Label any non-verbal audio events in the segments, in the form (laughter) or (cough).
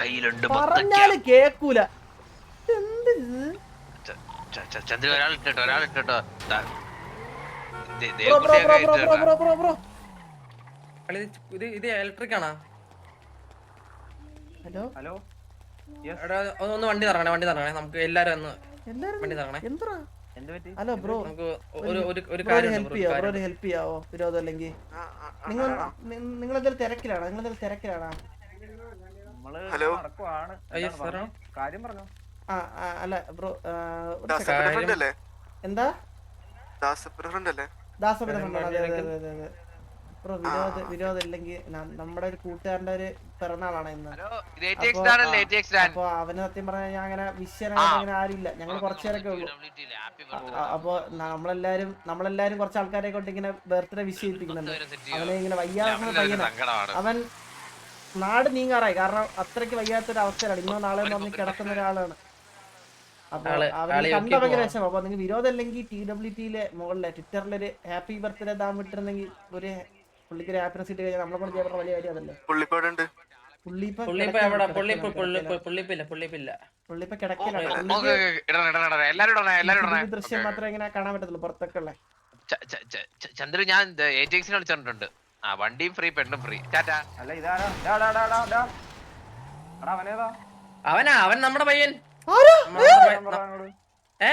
കയ്യിലുണ്ട് പറഞ്ഞാൽ കേക്കൂല. എന്ത് ഇലക്ട്രിക് ആണോ? ഹലോ? ഹലോ? ഒന്ന് വണ്ടി വണ്ടി എല്ലാരും ഹലോ ബ്രോ. ഒരു ബ്രോ നിങ്ങൾ നിങ്ങൾ തിരക്കിലാണോ? നിങ്ങളെന്തെങ്കിലും തിരക്കിലാണോ? ഹലോ? കാര്യം പറഞ്ഞോ. അല്ല ബ്രോ എന്താ? ഇല്ലെങ്കിൽ നമ്മുടെ ഒരു കൂട്ടുകാരന്റെ ഒരു പിറന്നാളാണ് ഇന്ന്. അപ്പൊ അവന് സത്യം പറഞ്ഞാൽ ഞാൻ അങ്ങനെ വിശ്വനായിട്ട് അങ്ങനെ ആരുമില്ല. ഞങ്ങൾ കുറച്ചുപേരൊക്കെ ഉള്ളു. അപ്പൊ നമ്മളെല്ലാരും നമ്മളെല്ലാരും കുറച്ച് ആൾക്കാരെ കൊണ്ട് ഇങ്ങനെ ബർത്ത്ഡേ വിഷ് ചെയ്യിപ്പിക്കുന്നുണ്ട് അവനെ ഇങ്ങനെ വയ്യാതെ അവൻ നാട് നീങ്ങാറായി. കാരണം അത്രയ്ക്ക് വയ്യാത്തൊരു അവസ്ഥയാണ് ഇന്നോ നാളെ വന്ന് കിടക്കുന്ന ഒരാളാണ്. അവർ വിരോധം അല്ലെങ്കിൽ ടി ഡബ്ല്യു ടിയിലെ മുകളിലെ ട്വിറ്ററിലൊരു ഹാപ്പി ബർത്ത്ഡേ താൻ വിട്ടിരുന്നെങ്കിൽ ഒരു പുള്ളിക്ക് ഒരു ഹാപ്പിനെസ് കിട്ടി കഴിഞ്ഞാൽ നമ്മളെ പറഞ്ഞ വലിയ കാര്യം ദൃശ്യം മാത്രമേ ഇങ്ങനെ കാണാൻ പറ്റത്തുള്ളൂ പുറത്തൊക്കെ ഉള്ള. ചന്ദ്രു ഞാൻ വിളിച്ചിട്ടുണ്ട്? ആ വണ്ടിയും ഫ്രീ പെണ്ണും ഫ്രീ ടാറ്റാ. അല്ല ഇതാരാ? ഡാ, ഡാ, ഡാ, ഡാ, ഡാ. എടാ അവനേതാ? അവനാ അവൻ നമ്മുടെ പയ്യൻ. ആരാ? നമ്മുടെ. ഏ?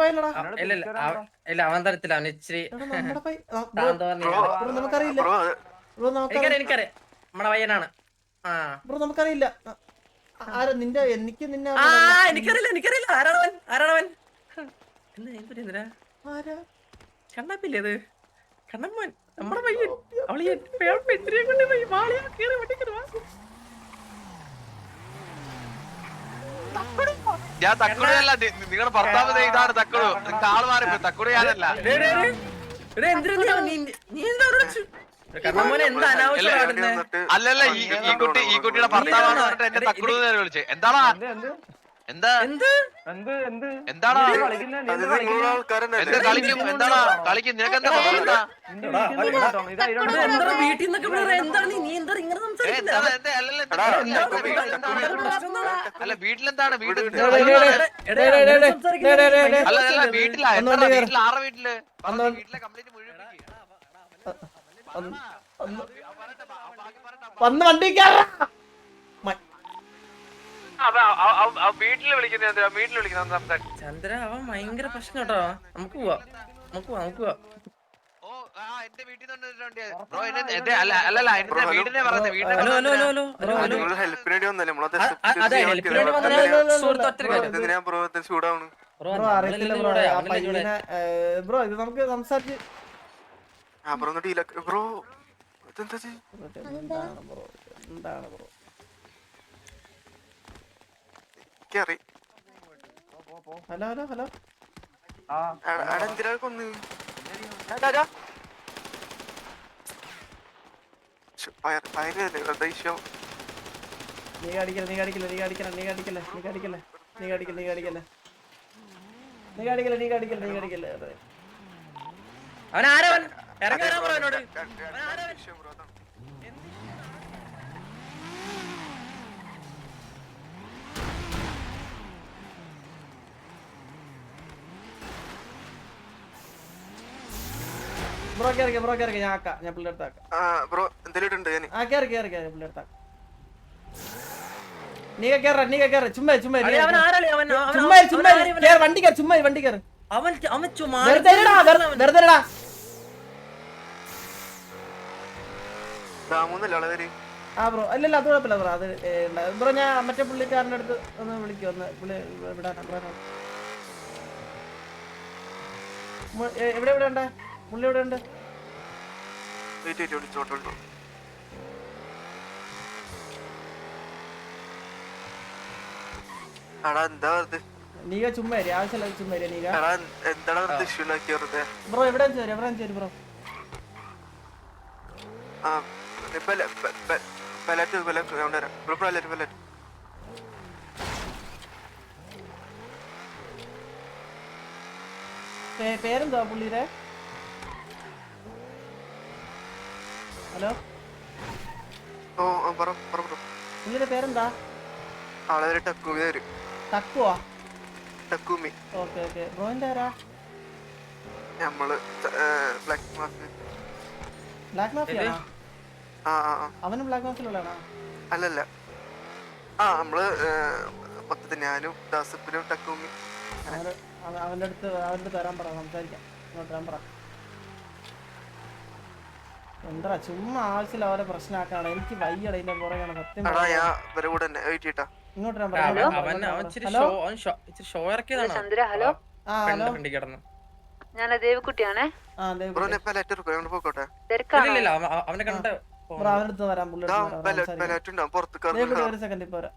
പയ്യനടാ. ഇല്ല ഇല്ല അവൻ- ഇല്ല അവൻ തരത്തില്ല അവൻ ഇച്ചിരി നമ്മുടെ പയ്യൻ (laughs) നമുക്കറിയില്ല. ബ്രോ എനിക്കറിയാം നമ്മുടെ പയ്യനാണ്. ആ. ബ്രോ നമുക്കറിയില്ല. ആരാ നിന്റെ എനിക്ക് നിന്നെ ആ എനിക്കറിയില്ല എനിക്കറിയില്ല. ആരാണവൻ? ആരാണവൻ? എന്താ എന്തിനാ ആരാ? കണ്ണപ്പില്ലേ അത്? കണ്ണമ്മൻ നമ്മുടെ പയ്യൻ. അവൾ എത്രയും കൊണ്ട് പോയി വാളിയാ കയറി വണ്ടിക്കരുവാ ഞാൻ തക്കുടയല്ല നിങ്ങളുടെ ഭർത്താവ് ഇതാണ് തക്കുടു. നിങ്ങൾക്ക് ആൾ മാറി തക്കുടു ഞാനല്ല. അല്ലല്ല ഈ കുട്ടി ഈ കുട്ടിയുടെ ഭർത്താവാണ് എന്റെ തക്കുടു വിളിച്ചത് എന്താണോ എന്താ? എന്താടാ? എന്ത് കളിക്കും? എന്താടാ? കളിക്കും? നിനക്ക് എന്താ എന്താ വീട്ടിൽ നിന്നൊക്കെ എന്താണ്? നീ എന്താ ഇങ്ങനെ അല്ല വീട്ടിലെന്താണ്? വീട് അല്ല അല്ല വീട്ടിലാ. എന്താ വീട്ടിൽ ആറ് വീട്ടിൽ? വീട്ടിലെ കംപ്ലീറ്റ് മുഴുവൻ വന്ന് വണ്ടി കയറാ. വീട്ടിൽ ചന്ദ്ര അവൻ ഭയങ്കര പ്രശ്നം കേട്ടോ. നമുക്ക് പോവാം. നമുക്ക് പോവാം നമുക്ക് പോവാം. ബ്രോ ഇത് നമുക്ക് ബ്രോ എന്താണ് ബ്രോ എന്താണ് ബ്രോ? പയറ് ഹലോ ഹലോ ഹലോ നീ കാണിക്കല നീ കാണിക്കല നീ കാണിക്കല നീ കാണിക്കല നീ കാണിക്കല നീ കാണിക്കല നീ കാണിക്കല നീ കാണിക്കല നീ കാണിക്കല നീ കാണിക്കല അവൻ ആരവൻ ഇറങ്ങി വരാൻ പറ അവനോട് ബ്രോ കേറിക്കാം ബ്രോ കേറിക്കാം ഞാൻ ആക്കാം. ഞാൻ പിള്ളേർ ആക്കാം. ആ ബ്രോ എന്തെങ്കിലും ഉണ്ട് ഞാൻ. ആ കേറി കേറി കേറി പിള്ളേർ ആക്കാം. നീ കയറ നീ ചുമ്മാ ചുമ്മാ ചുമ്മാ? കേറ് വണ്ടി കയറി ചുമ്മാ വണ്ടി കയറി അവൻ അവൻ ചുമ്മാ വെറുതെ ആ ബ്രോ അല്ലല്ല അത് കുഴപ്പമില്ല ബ്രോ അത് ബ്രോ ഞാൻ മറ്റേ പുള്ളിക്കാരന്റെ അടുത്ത് ഒന്ന് വിളിക്കും ഒന്ന് പുള്ളി വിടാനാ വിടാനാ എവിടെ എവിടെ ഉണ്ട്? പുള്ളി എവിടെ ഉണ്ട്? വെയിറ്റ് വെയിറ്റ് വിളിച്ചോട്ടെ വിളിച്ചോ എടാ എന്താ വെറുതെ? നീക ചുമ്മാ ആവശ്യമില്ല ചുമ്മാ നീക. എടാ എന്താടാ വെറുതെ ഇഷ്യൂ ഉണ്ടാക്കി വെറുതെ? ബ്രോ എവിടെ ചേരും? എവിടെ ചേരും ബ്രോ? ആ പെലറ്റ് പെലറ്റ് ഞാൻ വരാം. Bro pellet pellet. പേ- പുള്ളിയുടെ? ഹലോ? ഓ ആ, പറ പറ ബ്രോ പുള്ളിയുടെ പേരെന്താ? ആളെ ഒരു ടക്കൂമി ടക്കുവാ? Okay okay. ബ്രോയിന്റെ ആരാ നമ്മൾ ബ്ലാക്ക് മാഫിയ. ബ്ലാക്ക് മാഫിയ ആ ആ ആ. അവനും ബ്ലാക്ക് മാഫിയിലുള്ളതാണോ അല്ലല്ല. ആ നമ്മൾ മൊത്തത്തിൽ ഞാനും ദാസപ്പിനും ടക്കൂമി. അവന് അവ- അവന്റെ അടുത്ത് അവന്റെ അടുത്ത് വരാൻ പറ സംസാരിക്കാം. ഇങ്ങോട്ട് വരാൻ പറ. എന്താ ചുമ്മാ ആവശ്യമില്ല അവരെ പ്രശ്നമാക്കാണ് എനിക്ക് വയ്യട ഇതിന്റെ പുറകെയാണ് സത്യം. ഞാൻ ഇങ്ങോട്ട് ഇച്ചിരി ഹലോ? ആ ഹലോ? ഞാൻ ദേവിക്കുട്ടിയാണേ. ആ ഞാൻ അവനെ കണ്ട വരാൻ പുള്ളി ഒരു സെക്കൻഡ് ഇപ്പൊ വരാം.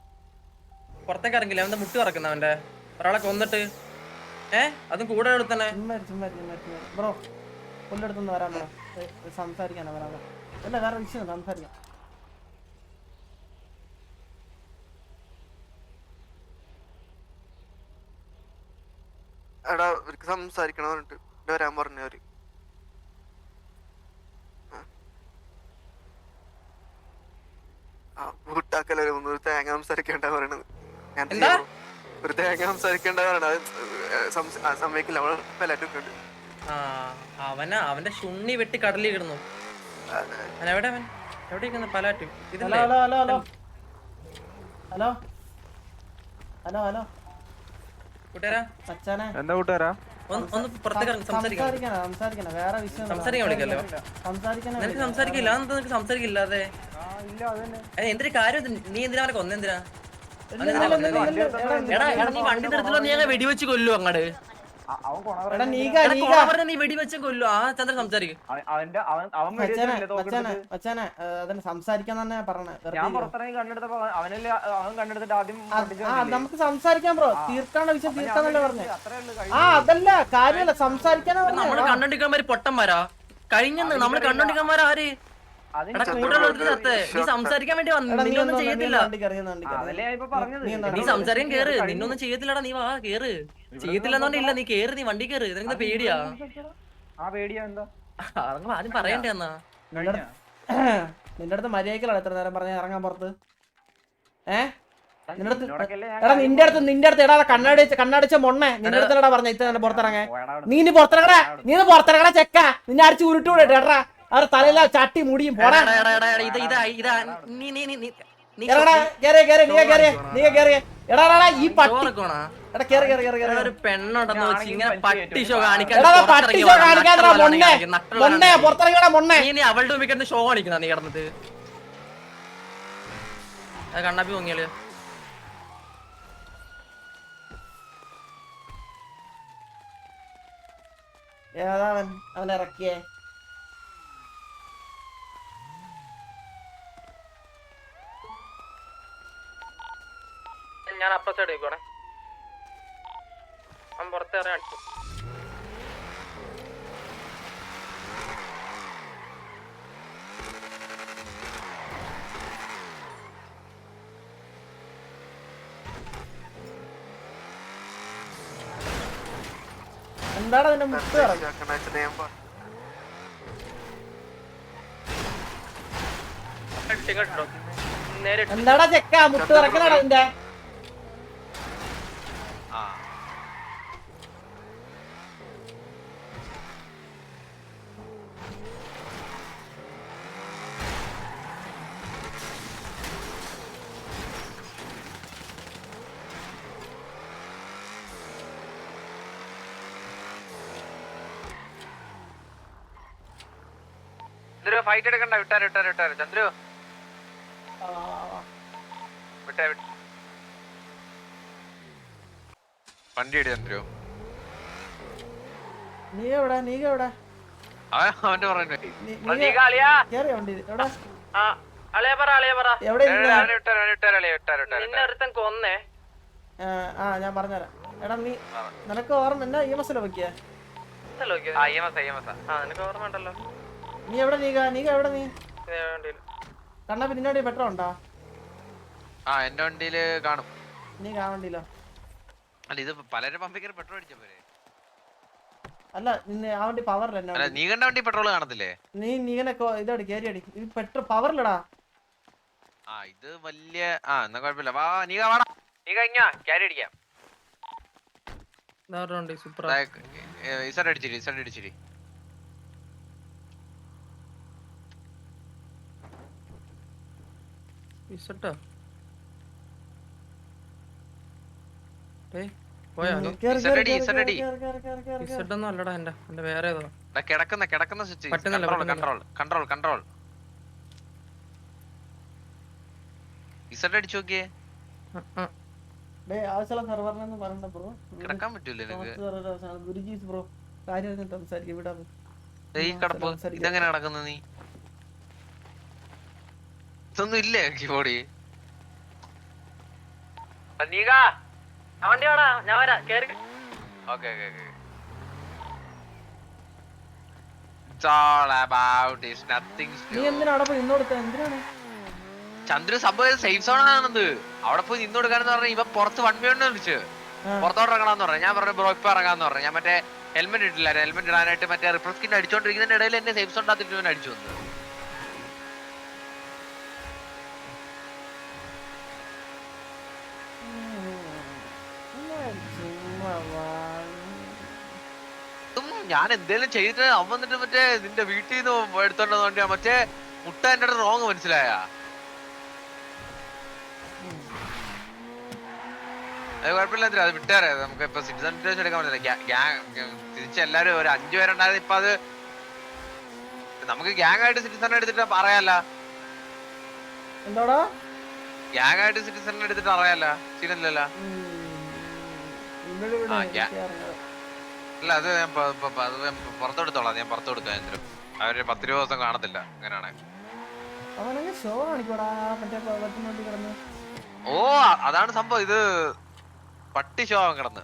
പുറത്തേക്ക് ഇറങ്ങില്ല അവന്റെ മുട്ട് ഇറക്കുന്ന അവന്റെ ഒരാളെ കൊന്നിട്ട്. ഏ? അതും കൂടെ എടുത്തന്നെ. ബ്രോ പുള്ളിയുടെ അടുത്തൊന്ന് വരാൻ പറ ഏ, സംസാരിക്കാനാ വരാൻ അല്ല വേറെ വിഷയം സംസാരിക്കാം. എടാ ഇവർക്ക് സംസാരിക്കണം പറഞ്ഞിട്ട്. വരാൻ പറഞ്ഞവര് ആ. കൂട്ടാക്കല ഒരു തേങ്ങ സംസാരിക്കേണ്ട പറയണത്. ഞാൻ? ഒരു തേങ്ങ സംസാരിക്കേണ്ട പറയണത്. അത് സംസ- സമയക്കില്ല സമ്മതിക്കില്ല. അവൾ പെലറ്റൊക്കെ ഉണ്ട്. അവന അവന്റെ ശുണ്ണി വെട്ടി കടലിൽ കിടന്നു അവൻ എവിടെ അവൻ എവിടെ ഇരിക്കുന്നു പലാറ്റും hello hello hello hello hello hello hello കൂട്ടുകാരാ എന്താ കൂട്ടുകാരാ ഒന്ന് ഒന്ന് പുറത്തേക്ക് ഇറങ്ങി സംസാരിക്കാം സംസാരിക്കാനാ സംസാരിക്കാനാ വേറെ വിഷയം സംസാരിക്കാൻ വിളിക്കല്ലോ നിനക്ക് സംസാരിക്കില്ല സംസാരിക്കില്ലാതെ നിനക്ക് സംസാരിക്കില്ല അതന്നെ എന്തൊരു കാര്യം നീ എന്തിനാ അവനെ കൊന്നെന്തിനാ എടാ നീ വണ്ടി നിർത്തില്ലോ നീ അങ്ങ് വെടിവെച്ച് കൊല്ലു അങ്ങട് നീ വെടിവെച്ച് കൊല്ലു. ആ ചന്ദ്രൻ സംസാരിക്കും. അതിന് സംസാരിക്കാൻ തന്നെ? നമുക്ക് സംസാരിക്കാം ബ്രോ. തീർക്കാനുള്ള വിഷയം തീർക്കാന്നല്ലേ പറഞ്ഞേ. ആ അതല്ല കാര്യമല്ല സംസാരിക്കാനാ നമ്മൾ പറഞ്ഞേ കണ്ടോണ്ടിരിക്കാൻ മാതിരി പൊട്ടന്മാരാ. കഴിഞ്ഞെന്ന് നമ്മൾ കണ്ടോണ്ടിരിക്കാൻ ആര്? നീ സംസാരിക്കാൻ വേണ്ടി വന്നു നീ ഒന്ന് ചെയ്യത്തില്ല. സംസാരിക്കാൻ കേറ്. നിന്നൊന്നും ചെയ്യത്തില്ലടാ നീ വാ കേറ്. ചെയ്യത്തില്ലെന്നോണ്ടില്ല നീ കേറ് നീ വണ്ടി കേറ്. പേടിയാ. ആ പേടിയാ എന്താ? അതങ്ങ് ആദ്യം പറയണ്ടേ എന്നാ നിന്റെ അടുത്ത് മര്യാദക്കലാണ് എത്ര നേരം പറഞ്ഞ ഇറങ്ങാൻ പുറത്ത്. ഏ? നിന്റെ അടുത്ത് എടാ നിന്റെ അടുത്ത് നിന്റെ അടുത്ത് എടാ കണ്ണാടി കണ്ണടിച്ച മൊണ്ണേ. നിന്റെ അടുത്തല്ലടാ പറഞ്ഞ ഇത്ര നേരം നീ നീ ഇനി പുറത്തിറങ്ങടാ. നീ പുറത്തിറങ്ങടാ ചെക്ക. നിന്നെ അടിച്ച് ഉരുട്ടൂടെ എടാ. അവർ തലയില ചട്ടി മുടിയും പോടാ. എടാ, എടാ, എടാ, എടാ, ഇത് ഇതാ ഇതാ നീ നീ നീ നീ നീ എടാ കേറിയ കേറിയ നീ കേറിയ നീ കേറിയ എടാ എടാ, എടാ ഈ പട്ടി ചോറൊക്കെയാണോ? എടാ കേറി കേറി കേറി കേറി. ഒരു പെണ്ണുണ്ടെന്ന് വെച്ച് ഇങ്ങനെ പട്ടി ഷോ കാണിക്കാൻ എടാ എടാ, പട്ടി ഷോ നീ നീ അവളുടെ മുമ്പിൽ ഷോ കാണിക്കുന്ന നീ കിടന്നിട്ട്. അത് കണ്ണാപ്പി പൊങ്ങിയാൽ. ഏതാ അവൻ? അവൻ ഇറക്കിയേ. ഞാൻ അപ്പുറത്തെ എടുക്കണേ അവൻ പുറത്തേറെ അടിച്ചു. എന്താണ് അതിന്റെ ഇറങ്ങി നേരെ എന്താടാ ചെക്ക? മുട്ട് ഇറക്കണടാ അതിന്റെ ചന്ദ്രു ഫൈറ്റ് എടുക്കണ്ട. വിട്ടാരെ വിട്ടാരെ വിട്ടാരെ. ചന്ദ്രു. വിട്ടേ വിട്ടേ. വണ്ടി ഇടി ചന്ദ്രു. നീ എവിടെ? നീ എവിടെ? അവന്റെ പറഞ്ഞു കേറിയ വണ്ടി? എവിടെ? ആ അളയ പറ അളയ പറ. എവിടെ കൊന്നേ. ആ, ഞാൻ പറഞ്ഞുതരാം. എടാ നീ നിനക്ക് ഓർമ്മ എന്നാ ഇ എം എസ് ആ. നിനക്ക് ഓർമ്മ ഉണ്ടല്ലോ നീ എവിടെ നീക നീക എവിടെ നീ? കണ്ണ വണ്ടി പെട്രോൾ ഉണ്ടോ? ആ എന്റെ വണ്ടിയിൽ കാണും. നീ കാണണ്ടില്ലോ അല്ല ഇത് പലരും പമ്പിക്കർ പെട്രോൾ അടിച്ച പോരെ? അല്ല നിന്നെ ആ വണ്ടി പവറിൽ എന്നെ അല്ല നീ കണ്ട വണ്ടി പെട്രോൾ കാണത്തില്ലേ? നീ നീ ഇങ്ങനെ ഇതടി കേറി അടി. ഇത് പെട്രോൾ പവറിലടാ ആ ഇത് വലിയ ആ എന്നാ കുഴപ്പമില്ല. വാ നീ നീക വാടാ. നീ കഴിഞ്ഞാ ക്യാരി അടിക്കാം. സൂപ്പർ ഇസഡ് അടിച്ചിരി ഇസഡ് അടിച്ചിരി ഇസട്ടോ ഏയ് പോയാ കേറ്, കേറ്, ഇസഡടി, കേറ്, ഇസഡടി. കേറ്, കേറ്, കേറ്, കേറ്, കേറ്. ഇസട്ടൊന്നും അല്ലടാ എന്റെ എന്റെ വേറെ ഏതോ. കിടക്കുന്ന കിടക്കുന്ന സ്വിച്ച് കൺട്രോൾ കൺട്രോൾ കൺട്രോൾ അടിച്ചു നോക്കിയേ കിടക്കാൻ പറ്റൂല ഈ കിടപ്പ്. ഇതെങ്ങനെ കിടക്കുന്നു നീ? ഇതൊന്നും ഇല്ലേ കീബോർഡ് ഞാൻ വരാം കേറി. Okay okay okay. ചന്ദ്ര സംഭവം സേഫ് സോൺ ആണെന്ന് അവിടെ പോയി നിന്ന് കൊടുക്കാന്ന് പറഞ്ഞ ഇവ പുറത്ത് വൺ വേ വിളിച്ച് പുറത്തോട്ട് ഇറങ്ങണമെന്ന് പറഞ്ഞു. ഞാൻ പറഞ്ഞു ബ്രോ ഇപ്പൊ ഇറങ്ങാന്ന് പറഞ്ഞു. ഞാൻ മറ്റേ ഹെൽമെറ്റ് ഇട്ടില്ല. ഹെൽമെറ്റ് ഇടാനായിട്ട് മറ്റേ റിപ്രസ്കിന്റെ അടിച്ചോണ്ടിരിക്കുന്നതിന്റെ ഇടയിൽ എന്നെ സേഫ് സോൺ ഇവൻ അടിച്ചു വന്നത് ഞാൻ എന്തേലും ചെയ്തിട്ട് അവൻ വന്നിട്ട് മറ്റേ നിന്റെ വീട്ടിൽ നിന്ന് എടുത്തോണ്ട് വന്നിട്ട് മറ്റേ മുട്ട എന്റെ റോങ് മനസ്സിലായ. അത് കുഴപ്പമില്ല എന്തിനാ? അത് വിട്ടേറെ നമുക്ക് ഇപ്പൊ സിറ്റിസൺ ഡീറ്റെയിൽസ് എടുക്കാൻ പറ്റില്ല തിരിച്ച് എല്ലാരും ഒരു അഞ്ചു പേരുണ്ടായത് ഇപ്പൊ അത് നമുക്ക് ഗ്യാങ് ആയിട്ട് സിറ്റിസൺ എടുത്തിട്ട് പറയാല്ല. എന്താടാ? ഗ്യാങ് ആയിട്ട് സിറ്റിസൺ എടുത്തിട്ട് അറിയാല്ല സീനല്ലല്ല ആ. അല്ല അത് ഞാൻ അത് ഞാൻ പുറത്തെടുത്തോളാം. ഞാൻ പുറത്തെടുക്കാം എന്തിനും അവർ പത്ത് ഇരുപത് ദിവസം കാണത്തില്ല അങ്ങനെയാണ്. അവനങ്ങ് ഷോ കാണിക്കൂടാ മറ്റേ പത്തിനോട്ടി കിടന്ന്. ഓ അതാണ് സംഭവം. ഇത് പട്ടി ഷോ ആവാൻ കിടന്ന്.